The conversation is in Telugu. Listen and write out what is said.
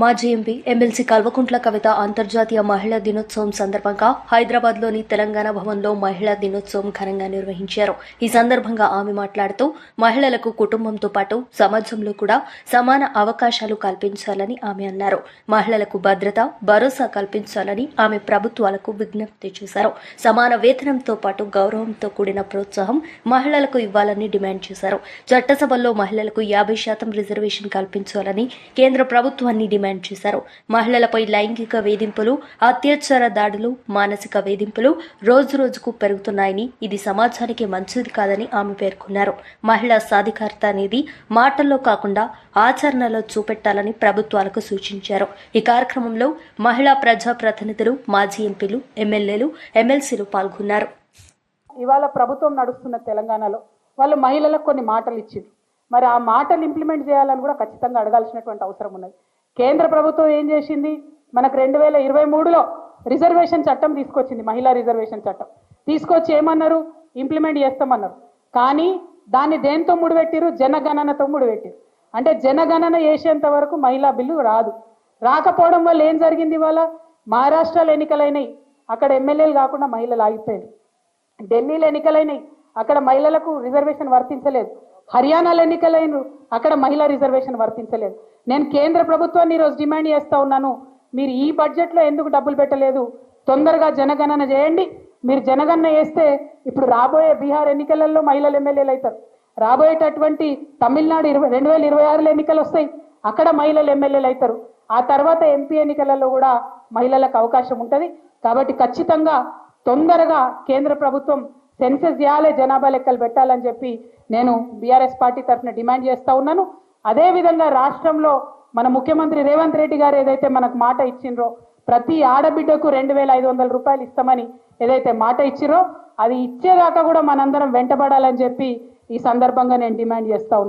మాజీ ఎంపీ ఎమ్మెల్సీ కల్వకుంట్ల కవిత అంతర్జాతీయ మహిళా దినోత్సవం సందర్భంగా హైదరాబాద్లోని తెలంగాణ భవన్లో మహిళా దినోత్సవం ఘనంగా నిర్వహించారు. ఈ సందర్భంగా ఆమె మాట్లాడుతూ మహిళలకు కుటుంబంతో పాటు సమాజంలో కూడా సమాన అవకాశాలు కల్పించాలని ఆమె అన్నారు. మహిళలకు భద్రత భరోసా కల్పించాలని ఆమె ప్రభుత్వాలకు విజ్ఞప్తి చేశారు. సమాన వేతనంతో పాటు గౌరవంతో కూడిన ప్రోత్సాహం మహిళలకు ఇవ్వాలని డిమాండ్ చేశారు. చట్టసభల్లో మహిళలకు యాభై శాతం రిజర్వేషన్ కల్పించాలని కేంద్ర ప్రభుత్వాన్ని డిమాండ్ చేశారు. మహిళలపై లైంగిక వేధింపులు అత్యాచార దాడులు మానసిక వేధింపులు రోజు రోజుకు పెరుగుతున్నాయని ఇది సమాజానికి మంచిది కాదని ఆమె పేర్కొన్నారు. మహిళా సాధికారత అనేది మాటల్లో కాకుండా ఆచరణలో చూపెట్టాలని ప్రభుత్వాలకు సూచించారు. ఈ కార్యక్రమంలో మహిళా ప్రజా ప్రతినిధులు మాజీ ఎంపీలు ఎమ్మెల్యేలు ఎమ్మెల్సీలు పాల్గొన్నారు. ఇవాళ ప్రభుత్వం నడుస్తున్న తెలంగాణలో వాళ్ళు మహిళలకు కొన్ని మాటలు ఇచ్చింది మరి ఆ మాటలు ఇంప్లిమెంట్ చేయాలని కూడా ఖచ్చితంగా అడగాల్సినటువంటి అవసరం ఉన్నది. కేంద్ర ప్రభుత్వం ఏం చేసింది? మనకు రెండు వేల ఇరవై మూడులో రిజర్వేషన్ చట్టం తీసుకొచ్చింది మహిళా రిజర్వేషన్ చట్టం. తీసుకొచ్చి ఏమన్నారు? ఇంప్లిమెంట్ చేస్తామన్నారు. కానీ దాన్ని దేంతో ముడిపెట్టిరు జనగణనతో ముడిపెట్టిరు అంటే జనగణన చేసేంత వరకు మహిళా బిల్లు రాదు. రాకపోవడం వల్ల ఏం జరిగింది ఇవాళ? మహారాష్ట్రలో ఎన్నికలైనవి అక్కడ ఎమ్మెల్యేలు కాకుండా మహిళలు ఆగిపోయారు ఢిల్లీలో ఎన్నికలైనవి అక్కడ మహిళలకు రిజర్వేషన్ వర్తించలేదు. హర్యానాలో ఎన్నికలైన అక్కడ మహిళా రిజర్వేషన్ వర్తించలేదు. నేను కేంద్ర ప్రభుత్వాన్ని ఈరోజు డిమాండ్ చేస్తా ఉన్నాను. మీరు ఈ బడ్జెట్లో ఎందుకు డబ్బులు పెట్టలేదు? తొందరగా జనగణన చేయండి. మీరు జనగణన చేస్తే ఇప్పుడు రాబోయే బీహార్ ఎన్నికలలో మహిళలు ఎమ్మెల్యేలు అవుతారు. రాబోయేటటువంటి తమిళనాడు ఇరవై రెండు వేల ఇరవై ఆరులో ఎన్నికలు వస్తాయి. అక్కడ మహిళలు ఎమ్మెల్యేలు అవుతారు. ఆ తర్వాత ఎంపీ ఎన్నికలలో కూడా మహిళలకు అవకాశం ఉంటుంది. కాబట్టి ఖచ్చితంగా తొందరగా కేంద్ర ప్రభుత్వం సెన్సెస్ చేయాలి జనాభా లెక్కలు పెట్టాలని చెప్పి నేను బీఆర్ఎస్ పార్టీ తరఫున డిమాండ్ చేస్తా ఉన్నాను. అదేవిధంగా రాష్ట్రంలో మన ముఖ్యమంత్రి రేవంత్ రెడ్డి గారు ఏదైతే మనకు మాట ఇచ్చిండ్రో ప్రతి ఆడబిడ్డకు రెండు వేల ఐదు వందల రూపాయలు ఇస్తామని ఏదైతే మాట ఇచ్చిరో అది ఇచ్చేదాకా కూడా మనందరం వెంటబడాలని చెప్పి ఈ సందర్భంగా నేను డిమాండ్ చేస్తా ఉన్నాను